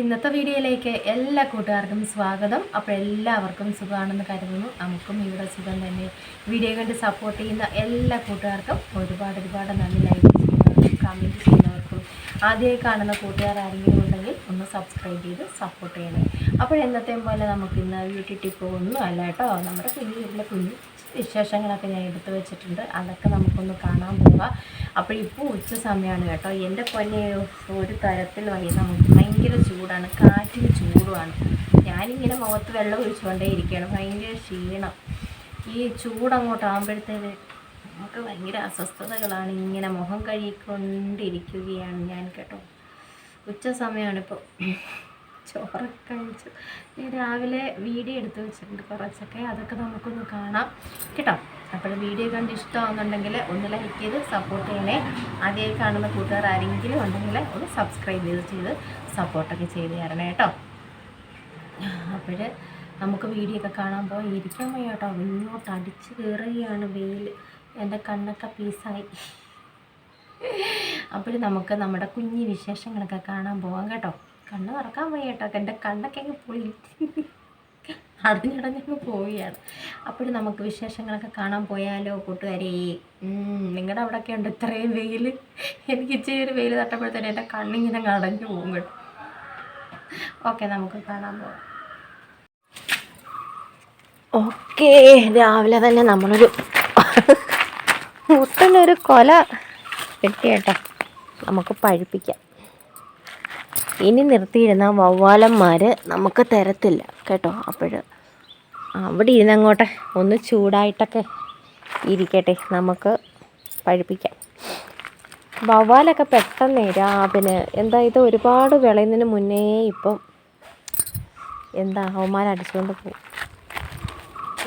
ഇന്നത്തെ വീഡിയോയിലേക്ക് എല്ലാ കൂട്ടുകാർക്കും സ്വാഗതം. അപ്പോൾ എല്ലാവർക്കും സുഖമാണെന്ന് കരുതുന്നു. നമുക്കും ഇവിടെ സുഖം തന്നെ. വീഡിയോ കണ്ട് സപ്പോർട്ട് ചെയ്യുന്ന എല്ലാ കൂട്ടുകാർക്കും ഒരുപാട് ഒരുപാട് നന്ദി. ലൈക്ക് ചെയ്യുന്നവർക്കും കമന്റ് ചെയ്യുന്നവർക്കും. ആദ്യമായി കാണുന്ന കൂട്ടുകാർ ആരെങ്കിലും ഉണ്ടെങ്കിൽ ഒന്ന് സബ്സ്ക്രൈബ് ചെയ്ത് സപ്പോർട്ട് ചെയ്യണേ. അപ്പോൾ എന്നത്തെയും പോലെ നമുക്ക് ഇന്ന് ബ്യൂട്ടി ടിപ്പ് ഒന്നും അല്ല കേട്ടോ നമ്മുടെ കുഞ്ഞു വീട്ടിലെ കുഞ്ഞു. വിശേഷങ്ങളൊക്കെ ഞാൻ എടുത്തു വെച്ചിട്ടുണ്ട്. അതൊക്കെ നമുക്കൊന്ന് കാണാൻ പോവാം. അപ്പോൾ ഇപ്പോൾ ഉച്ച സമയമാണ് കേട്ടോ. എന്റെ പൊന്നെ ഒരു തരത്തിൽ വയ്യ നമുക്ക് ഭയങ്കര ചൂടാണ്. കാറ്റിന് ചൂടുമാണ് ഞാനിങ്ങനെ മുഖത്ത് വെള്ളം ഒഴിച്ചുകൊണ്ടേ ഇരിക്കുകയാണ്. ഭയങ്കര ക്ഷീണം. ഈ ചൂടങ്ങോട്ടാകുമ്പോഴത്തേന് നമുക്ക് ഭയങ്കര അസ്വസ്ഥതകളാണ്. ഇങ്ങനെ മുഖം കഴുകിക്കൊണ്ടിരിക്കുകയാണ് ഞാൻ കേട്ടോ. ഉച്ച സമയമാണ് ഇപ്പോൾ. ചോറൊക്കെ കഴിച്ചു. ഞാൻ രാവിലെ വീഡിയോ എടുത്ത് വെച്ചിട്ടുണ്ട് കുറച്ചൊക്കെ. അതൊക്കെ നമുക്കൊന്ന് കാണാം. കേട്ടോ? അപ്പോൾ വീഡിയോ കണ്ട് ഇഷ്ടമാകുന്നുണ്ടെങ്കിൽ ഒന്ന് ലൈക്ക് ചെയ്ത് സപ്പോർട്ട് ചെയ്യണേ. ആദ്യമായി കാണുന്ന കൂട്ടുകാർ ആരെങ്കിലും ഉണ്ടെങ്കിൽ ഒന്ന് സബ്സ്ക്രൈബ് ചെയ്ത് ചെയ്ത് സപ്പോർട്ടൊക്കെ ചെയ്ത് തരണേ കേട്ടോ. അപ്പോൾ നമുക്ക് വീഡിയോ ഒക്കെ കാണാൻ പോയി ഇരിക്കാൻ വയ്യ കേട്ടോ? ഇങ്ങോട്ട് അടിച്ച് കയറുകയാണ് വെയിൽ. എന്റെ കണ്ണൊക്കെ പീസായി. അപ്പോൾ നമുക്ക് നമ്മുടെ കുഞ്ഞു വിശേഷങ്ങളൊക്കെ കാണാൻ പോകാം കേട്ടോ. കണ്ണ് തുറക്കാൻ പോയി കേട്ടോ എന്റെ കണ്ണൊക്കെ അങ്ങ് പോയി അടഞ്ഞടഞ്ഞങ്ങ് പോവുകയാണ്. അപ്പോഴും നമുക്ക് വിശേഷങ്ങളൊക്കെ കാണാൻ പോയാലോ കൂട്ടുകാരി? നിങ്ങളുടെ അവിടെയൊക്കെ ഉണ്ട് ഇത്രയും വെയിൽ എനിക്ക് ഇച്ചിരി ഒരു വെയിൽ തട്ടപ്പോഴത്തേനും എന്റെ കണ്ണിങ്ങനെ അടഞ്ഞു പോകും കേട്ടോ. ഓക്കെ നമുക്ക് കാണാൻ പോവാം. ഓക്കെ രാവിലെ തന്നെ നമ്മളൊരു മുട്ടനൊരു കൊല കിട്ടിയേട്ടോ നമുക്ക് പഴുപ്പിക്കാം. ഇനി നിർത്തിയിരുന്ന വവ്വാലന്മാർ നമുക്ക് തരത്തില്ല കേട്ടോ? അപ്പോൾ അവിടെ ഇരുന്നങ്ങോട്ടെ ഒന്ന് ചൂടായിട്ടൊക്കെ ഇരിക്കട്ടെ നമുക്ക് പഴുപ്പിക്കാം. വവ്വാലൊക്കെ പെട്ടെന്ന് പിന്നെ എന്താ ഇത് ഒരുപാട് വിളയുന്നതിന് മുന്നേ ഇപ്പം എന്താ അവന്മാർ അടിച്ചുകൊണ്ട് പോകും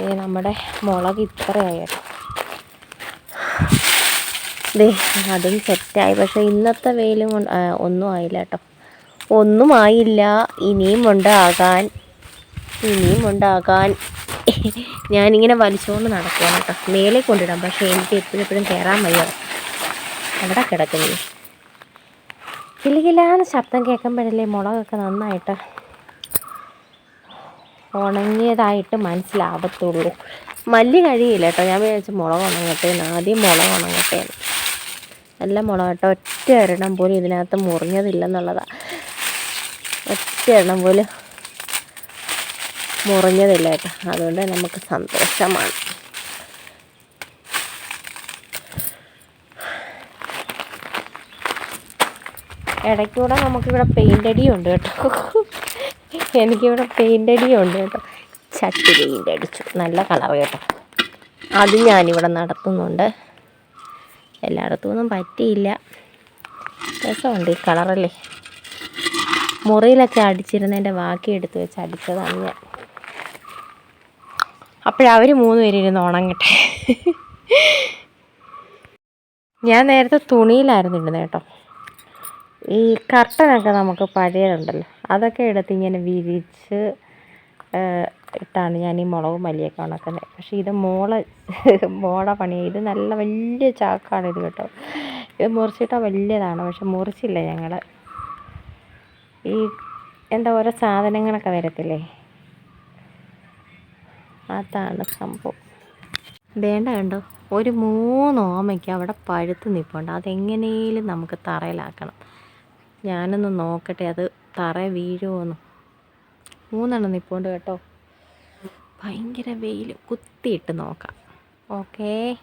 ഏ നമ്മുടെ മുളക് ഇത്രയായിട്ട് ദേ അതും സെറ്റായി പക്ഷേ ഇന്നത്തെ വെയിലും ഒന്നും ആയില്ല കേട്ടോ. ഒന്നും ആയില്ല ഇനിയും ഉണ്ടാകാൻ. ഇനിയും ഉണ്ടാകാൻ. ഞാനിങ്ങനെ വലിച്ചുകൊണ്ട് നടക്കുകയാണ് കേട്ടോ. മേലെ കൊണ്ടിടാം. പക്ഷേ എനിക്ക് എപ്പോഴും കയറാൻ വയ്യ. അവിടെ കിടക്കുന്നു? കിലുകിലാന്ന് ശബ്ദം കേൾക്കുമ്പോഴല്ലേ മുളകൊക്കെ നന്നായിട്ട് ഉണങ്ങിയതായിട്ട് മനസ്സിലാവത്തുള്ളൂ. മല്ലി കഴിയില്ല കേട്ടോ. ഞാൻ വിചാരിച്ചു മുളക് ഉണങ്ങട്ടെ ആദ്യം മുളക് ഉണങ്ങട്ടെ നല്ല മുളക് കേട്ടോ. ഒറ്റ ഒരെണ്ണം പോലും ഇതിനകത്ത് മുറിഞ്ഞതില്ലെന്നുള്ളതാണ് ഒറ്റ എണ്ണം പോലും മുറിഞ്ഞതില്ല കേട്ടോ അതുകൊണ്ട് നമുക്ക് സന്തോഷമാണ്. ഇടയ്ക്കൂടെ നമുക്കിവിടെ പെയിന്റ് അടിയും ഉണ്ട് കേട്ടോ. എനിക്കിവിടെ പെയിന്റ് അടിയും ഉണ്ട് കേട്ടോ. ചട്ടി പെയിന്റ് അടിച്ചു. നല്ല കളർ കേട്ടോ. അത് ഞാനിവിടെ നടത്തുന്നുണ്ട്. എല്ലായിടത്തും ഒന്നും പറ്റിയില്ല. രസമുണ്ട് ഈ കളറല്ലേ മുറിയിലൊക്കെ അടിച്ചിരുന്നതിന്റെ ബാക്കി എടുത്ത് വെച്ച് അടിച്ചതാണ് ഞാൻ. അപ്പോഴവർ മൂന്ന് പേര് ഇരുന്ന് ഉണങ്ങട്ടെ. ഞാൻ നേരത്തെ തുണിയിലായിരുന്നു ഇടുന്നത് കേട്ടോ. ഈ കർട്ടനൊക്കെ നമുക്ക് പഴയതുണ്ടല്ലോ. അതൊക്കെ എടുത്ത് ഇങ്ങനെ വിരിച്ച് ഇട്ടാണ് ഞാൻ ഈ മുളകും മല്ലിയൊക്കെ ഉണക്കുന്നത്. പക്ഷേ ഇത് മോള മോള പണി ഇത് നല്ല വലിയ ചാക്കാണ് ഇത് കേട്ടോ. ഇത് മുറിച്ചിട്ടാൽ വലിയതാണ്. പക്ഷെ മുറിച്ചില്ല ഞങ്ങൾ ഈ എന്താ ഓരോ സാധനങ്ങളൊക്കെ വരത്തില്ലേ? അതാണ് സംഭവം. വേണ്ട കണ്ടോ? ഒരു മൂന്ന് ഓമയ്ക്ക് അവിടെ പഴുത്ത് നിൽപ്പുണ്ട് അതെങ്ങനെയും നമുക്ക് തറയിലാക്കണം. ഞാനൊന്ന് നോക്കട്ടെ അത് തറ വീഴുമോന്ന് മൂന്നെണ്ണം നിൽപ്പുണ്ട് കേട്ടോ. ഭയങ്കര വെയിൽ കുത്തിയിട്ട് നോക്കാം. ഓക്കേ.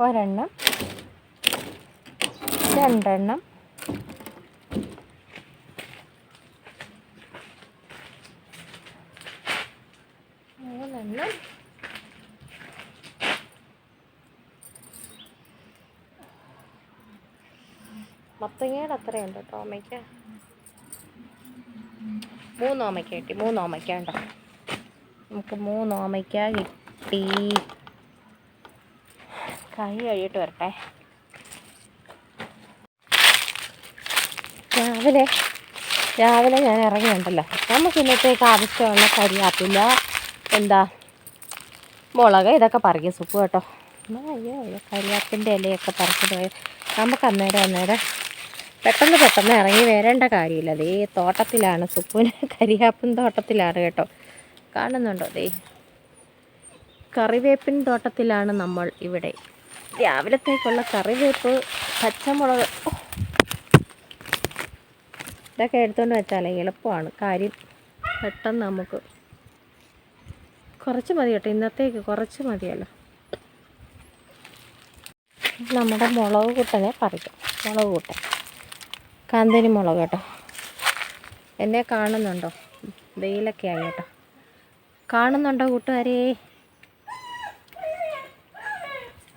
ഒരെണ്ണം. രണ്ടെണ്ണം. മൂന്നെണ്ണം. മത്തങ്ങയുടെ അത്രയുണ്ട് കേട്ടോ അമ്മയ്ക്ക്. മൂന്നോമയ്ക്ക കിട്ടി. മൂന്നോമയ്ക്ക ഉണ്ടോ നമുക്ക് മൂന്നോമയ്ക്ക കിട്ടി. കൈ കഴിയിട്ട് വരട്ടെ. രാവിലെ രാവിലെ ഞാൻ ഇറങ്ങിയുണ്ടല്ലോ. നമുക്ക് ഇന്നത്തേക്ക് ആവശ്യമുള്ള കരിയാപ്പില്ല എന്താ മുളക് ഇതൊക്കെ പറിക്കും. സുപ്പ് കേട്ടോ. അയ്യോ കരിയാപ്പിന്റെ ഇലയൊക്കെ പറിച്ചിട്ട് പോയി. നമുക്ക് അന്നേരം അന്നേരം പെട്ടെന്ന് പെട്ടെന്ന് ഇറങ്ങി വരേണ്ട കാര്യമില്ല. ദേ തോട്ടത്തിലാണ്. സുപ്പുവിന് കരിയാപ്പിൻ തോട്ടത്തിലാണ് കേട്ടോ. കാണുന്നുണ്ടോ? ദേ കറിവേപ്പിൻ തോട്ടത്തിലാണ് നമ്മൾ ഇവിടെ രാവിലത്തേക്കുള്ള കറിവേപ്പ് പച്ചമുളക്. ഇതൊക്കെ എടുത്തുകൊണ്ട് വെച്ചാലേ എളുപ്പമാണ്. കാര്യം പെട്ടെന്ന് നമുക്ക് കുറച്ച് മതി കേട്ടോ. ഇന്നത്തേക്ക് കുറച്ച് മതിയല്ലോ. നമ്മുടെ മുളക് കൂട്ടനെ പറിക്കാം. മുളക് കൂട്ടൻ. കാന്തരി മുളക് കേട്ടോ. എന്നെ കാണുന്നുണ്ടോ? വെയിലൊക്കെ ആയി കേട്ടോ. കാണുന്നുണ്ടോ കൂട്ടുകാരേ?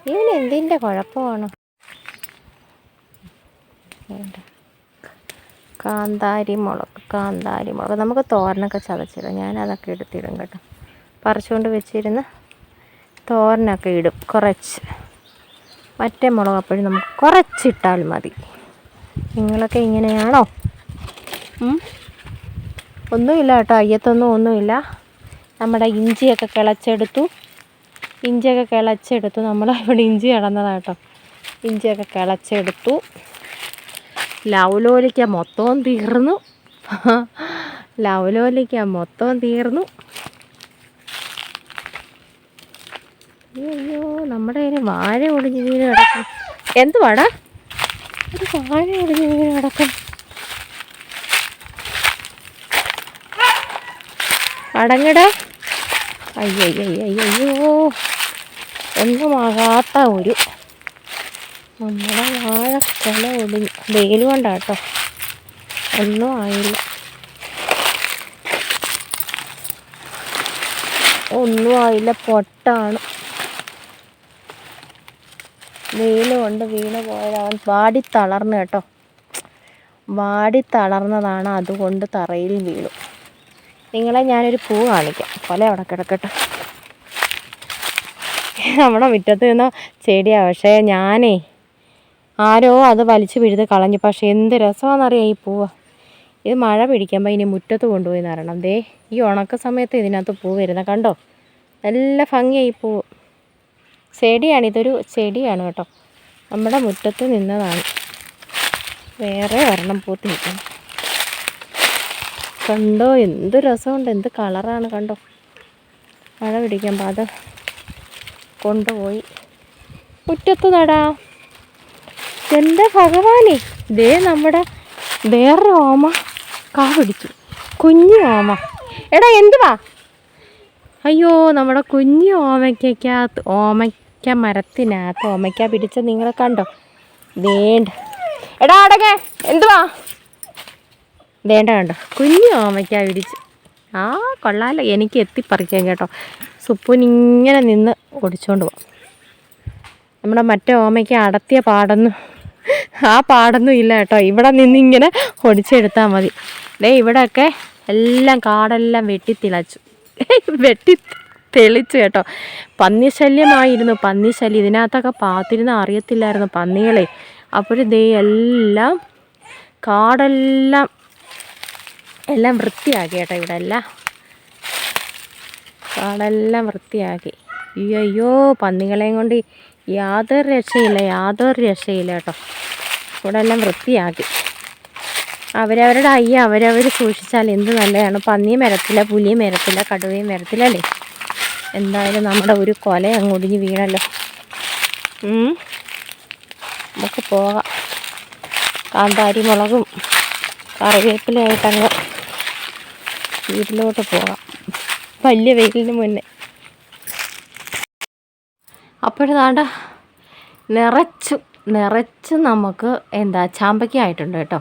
ഇവന് എന്തിന്റെ കുഴപ്പമാണ്. കാന്താരി മുളക് കാന്താരി മുളക്. നമുക്ക് തോരനൊക്കെ ചതച്ചിടാം. ഞാനതൊക്കെ എടുത്തിടും കേട്ടോ. പറിച്ചുകൊണ്ട് വെച്ചിരുന്ന് തോരനൊക്കെ ഇടും. കുറച്ച്. മറ്റേ മുളക് അപ്പോഴും നമുക്ക് കുറച്ചിട്ടാൽ മതി. നിങ്ങളൊക്കെ ഇങ്ങനെയാണോ? ഒന്നുമില്ല കേട്ടോ. അയ്യത്തൊന്നും ഒന്നുമില്ല. നമ്മുടെ ഇഞ്ചിയൊക്കെ കിളച്ചെടുത്തു. ഇഞ്ചിയൊക്കെ കിളച്ചെടുത്തു. നമ്മൾ ഇവിടെ ഇഞ്ചി കിടന്നതാണ് കേട്ടോ. ഇഞ്ചിയൊക്കെ കിളച്ചെടുത്തു. ലവലോലിക്ക മൊത്തവും തീർന്നു. ലവലോലിക്ക മൊത്തവും തീർന്നു. അയ്യോ നമ്മുടെ കയ്യിൽ വാഴ ഒടിഞ്ഞ് വീണ് കിടക്കും. എന്തുവാടാ? ഒരു വാഴ ഒടിഞ്ഞ് വീണ് കിടക്കും. അടങ്ങടാ. അയ്യോ ഒന്നുമാകാത്ത ഒരു നമ്മുടെ വാഴക്കൊല ഒടിഞ്ഞ്. വെയിൽ കൊണ്ടാട്ടോ. ഒന്നും ആയില്ല. ഒന്നും ആയില്ല. പൊട്ടാണ്. വെയിൽ കൊണ്ട് വീണ് പോയതവൻ വാടി തളർന്നു കേട്ടോ. വാടി തളർന്നതാണ് അതുകൊണ്ട് തറയിൽ വീണു. നിങ്ങളെ ഞാനൊരു പൂ കാണിക്കാം. കൊല അവിടെ കിടക്കട്ടെ. നമ്മുടെ മുറ്റത്ത് നിന്ന് ചെടിയാണ് പക്ഷേ ഞാനേ ആരോ അത് വലിച്ചു പിഴുത് കളഞ്ഞു. പക്ഷേ എന്ത് രസമാണെന്നറിയാം ഈ പൂവ്? ഇത് മഴ പിടിക്കുമ്പോൾ ഇനി മുറ്റത്ത് കൊണ്ടുപോയി നിറണം ദേ ഈ ഉണക്ക സമയത്ത് ഇതിനകത്ത് പൂ വരുന്നത് കണ്ടോ? നല്ല ഭംഗിയായി പൂവ് ചെടിയാണ് ഇതൊരു ചെടിയാണ് കേട്ടോ. നമ്മുടെ മുറ്റത്ത് നിന്നതാണ്. വേറെ വരണം പൂത്ത് കണ്ടോ എന്ത് രസമുണ്ട് എന്ത് കളറാണ് കണ്ടോ. മഴ പിടിക്കാൻ അത് കൊണ്ടുപോയി. മുറ്റത്ത് നടാ. എന്റെ ഭഗവാനെ ദേ നമ്മുടെ വേറൊരു ഓമ കാ പിടിച്ചു. കുഞ്ഞു ഓമ. എടാ എന്തുവാ അയ്യോ നമ്മുടെ കുഞ്ഞു ഓമയ്ക്കകത്ത് ഓമയ്ക്ക മരത്തിനകത്ത് ഓമയ്ക്ക പിടിച്ച നിങ്ങളെ കണ്ടോ? വേണ്ട. എടാ അടങ്ങേ. എന്തുവാ വേണ്ട കണ്ടോ കുഞ്ഞു ഓമയ്ക്ക പിടിച്ച് ആ കൊള്ളാലോ. എനിക്ക് എത്തിപ്പറിക്കാൻ കേട്ടോ. സുപ്പുനിങ്ങനെ നിന്ന് ഓടിച്ചോണ്ട് പോവാം. നമ്മുടെ മറ്റേ ഓമയ്ക്ക് അടത്തിയ പാടൊന്നും ആ പാടൊന്നും ഇല്ല കേട്ടോ. ഇവിടെ നിന്നിങ്ങനെ ഒടിച്ചെടുത്താൽ മതി. ദേ ഇവിടെയൊക്കെ എല്ലാം കാടെല്ലാം വെട്ടി തിളച്ചു. വെട്ടി തെളിച്ചു കേട്ടോ. പന്നിശല്യമായിരുന്നു. പന്നിശല്യം. ഇതിനകത്തൊക്കെ പാത്തിരുന്ന് അറിയത്തില്ലായിരുന്നു പന്നികളെ. അപ്പോഴും ദേ എല്ലാം കാടെല്ലാം എല്ലാം വൃത്തിയാക്കി കേട്ടോ ഇവിടെ എല്ലാം. കാടെല്ലാം വൃത്തിയാക്കി. അയ്യോ പന്നികളെയും കൊണ്ട് യാതൊരു രക്ഷയില്ല യാതൊരു രക്ഷയില്ല കേട്ടോ. ഇവിടെ എല്ലാം വൃത്തിയാക്കി. അവരവരുടെ അയ്യ അവരവർ സൂക്ഷിച്ചാൽ എന്ത് നല്ലതാണ്. പന്നിയും വരത്തില്ല പുലിയും വരത്തില്ല കടുവയും മരത്തില്ലല്ലേ എന്തായാലും നമ്മുടെ ഒരു കൊല അങ്ങൊടിഞ്ഞ് വീണല്ലോ. നമുക്ക് പോകാം. കാന്താരി മുളകും കറിവേപ്പിലയായിട്ടങ്ങ് വീട്ടിലോട്ട് പോകാം വലിയ വെയിലിന് മുന്നേ. അപ്പോഴതാണ്ട നിറച്ചു നിറച്ച് നമുക്ക് എന്താ ചാമ്പയ്ക്ക ആയിട്ടുണ്ട് കേട്ടോ.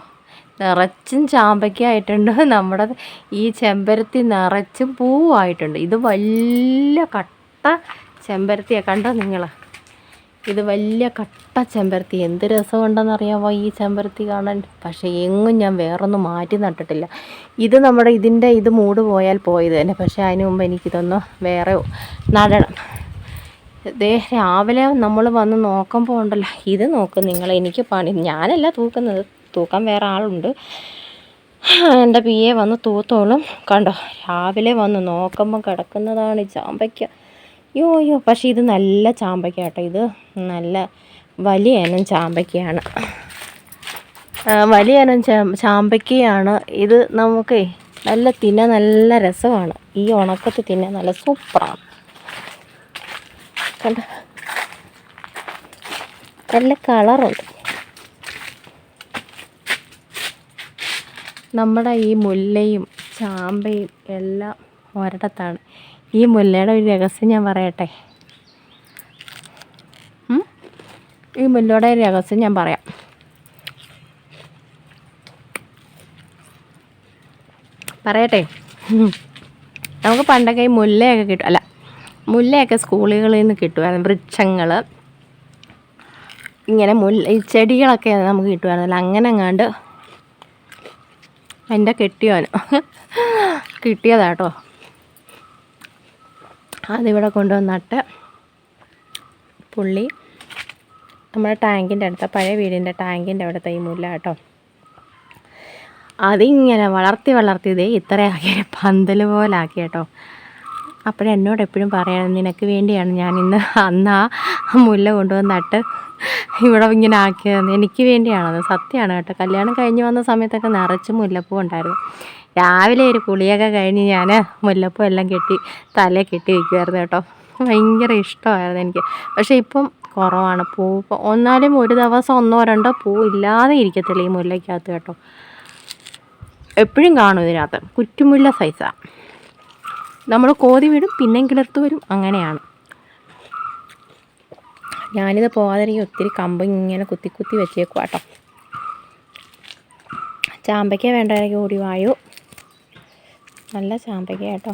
നിറച്ചും ചാമ്പയ്ക്ക ആയിട്ടുണ്ട് നമ്മുടെ ഈ ചെമ്പരത്തി നിറച്ചും പൂവായിട്ടുണ്ട്. ഇത് വലിയ കട്ട ചെമ്പരത്തിയാണ് കണ്ടോ നിങ്ങൾ ഇത് വലിയ കട്ട ചെമ്പരത്തി. എന്ത് രസമുണ്ടെന്നറിയാമോ ഈ ചെമ്പരത്തി കാണാൻ? പക്ഷേ എങ്ങും ഞാൻ വേറൊന്നും മാറ്റി നട്ടിട്ടില്ല. ഇത് നമ്മുടെ ഇതിന്റെ ഇത് മൂട് പോയാൽ പോയത് തന്നെ. പക്ഷേ അതിന് മുമ്പ് എനിക്കിതൊന്ന് വേറെ നടണം. ഇതേ രാവിലെ നമ്മൾ വന്ന് നോക്കുമ്പോൾ ഉണ്ടല്ലോ. ഇത് നോക്ക് നിങ്ങൾ എനിക്ക് പണി. ഞാനല്ല തൂക്കുന്നത്. തൂക്കാൻ വേറെ ആളുണ്ട്. എന്റെ പി എ വന്ന് തൂത്തോളും. കണ്ടോ രാവിലെ വന്ന് നോക്കുമ്പോൾ കിടക്കുന്നതാണ് ചാമ്പയ്ക്ക. യോ യോ പക്ഷേ ഇത് നല്ല ചാമ്പയ്ക്ക കേട്ടോ ഇത്. നല്ല വലിയ ഇനം ചാമ്പയ്ക്കയാണ്. വലിയ ഇനം ചാമ്പയ്ക്കയാണ്. ഇത് നമുക്ക് നല്ല തിന്നാൻ നല്ല രസമാണ്. ഈ ഉണക്കത്ത് തിന്നാൻ നല്ല സൂപ്പറാണ്. കണ്ട? നല്ല കളറുണ്ട്. നമ്മുടെ ഈ മുല്ലയും ചാമ്പയും എല്ലാം ഒരിടത്താണ്. ഈ മുല്ലയുടെ ഒരു രഹസ്യം ഞാൻ പറയട്ടെ? ഈ മുല്ലയുടെ ഒരു രഹസ്യം ഞാൻ പറയാം. പറയട്ടെ? നമുക്ക് പണ്ടൊക്കെ ഈ മുല്ലയൊക്കെ കിട്ടും അല്ല മുല്ലയൊക്കെ സ്കൂളുകളിൽ നിന്ന് കിട്ടുമായിരുന്നു വൃക്ഷങ്ങൾ ഇങ്ങനെ മുല്ല ഈ ചെടികളൊക്കെ നമുക്ക് കിട്ടുമായിരുന്നല്ലോ അങ്ങനെ അങ്ങാണ്ട് എന്റെ കെട്ടിയോന് കിട്ടിയതാട്ടോ. അതിവിടെ കൊണ്ടുവന്ന് നട്ട് പുള്ളി നമ്മുടെ ടാങ്കിന്റെ അടുത്ത പഴയ വീടിന്റെ ടാങ്കിന്റെ അവിടുത്തെ ഈ മുല്ല കേട്ടോ. അതിങ്ങനെ വളർത്തി വളർത്തി ഇതേ ഇത്രയാക്കി പന്തൽ പോലെ ആക്കി കേട്ടോ. അപ്പോഴെന്നോട് എപ്പോഴും പറയണം നിനക്ക് വേണ്ടിയാണ് ഞാൻ ഇന്ന് അന്ന് ആ മുല്ല കൊണ്ടുവന്ന് നട്ട് ഇവിടെ ഇങ്ങനെ ആക്കിയത്. എനിക്ക് വേണ്ടിയാണത്. സത്യമാണ് കേട്ടോ. കല്യാണം കഴിഞ്ഞ് വന്ന സമയത്തൊക്കെ നിറച്ച് മുല്ലപ്പൂ ഉണ്ടായിരുന്നു. രാവിലെ ഒരു കുളിയൊക്കെ കഴിഞ്ഞ് ഞാൻ മുല്ലപ്പൂ എല്ലാം കെട്ടി തലേ കെട്ടി വയ്ക്കുമായിരുന്നു കേട്ടോ. ഭയങ്കര ഇഷ്ടമായിരുന്നു എനിക്ക്. പക്ഷേ ഇപ്പം കുറവാണ്. പൂ ഒന്നാലും ഒരു ദിവസം ഒന്നോ രണ്ടോ പൂ ഇല്ലാതെ ഇരിക്കത്തില്ല ഈ മുല്ലയ്ക്കകത്ത് കേട്ടോ. എപ്പോഴും കാണും ഇതിനകത്ത്. കുറ്റുമുല്ല സൈസാണ് നമ്മൾ കോതി വിടും പിന്നെയും കിളിർത്ത് വരും. അങ്ങനെയാണ്. ഞാനിത് പോകാതിരിക്കും ഒത്തിരി കമ്പ് ഇങ്ങനെ കുത്തി കുത്തി വെച്ചേക്കുവാട്ടോ ചാമ്പയ്ക്ക വേണ്ടവരൊക്കെ ഓടി വായു. നല്ല ചാമ്പയ്ക്ക കേട്ടോ.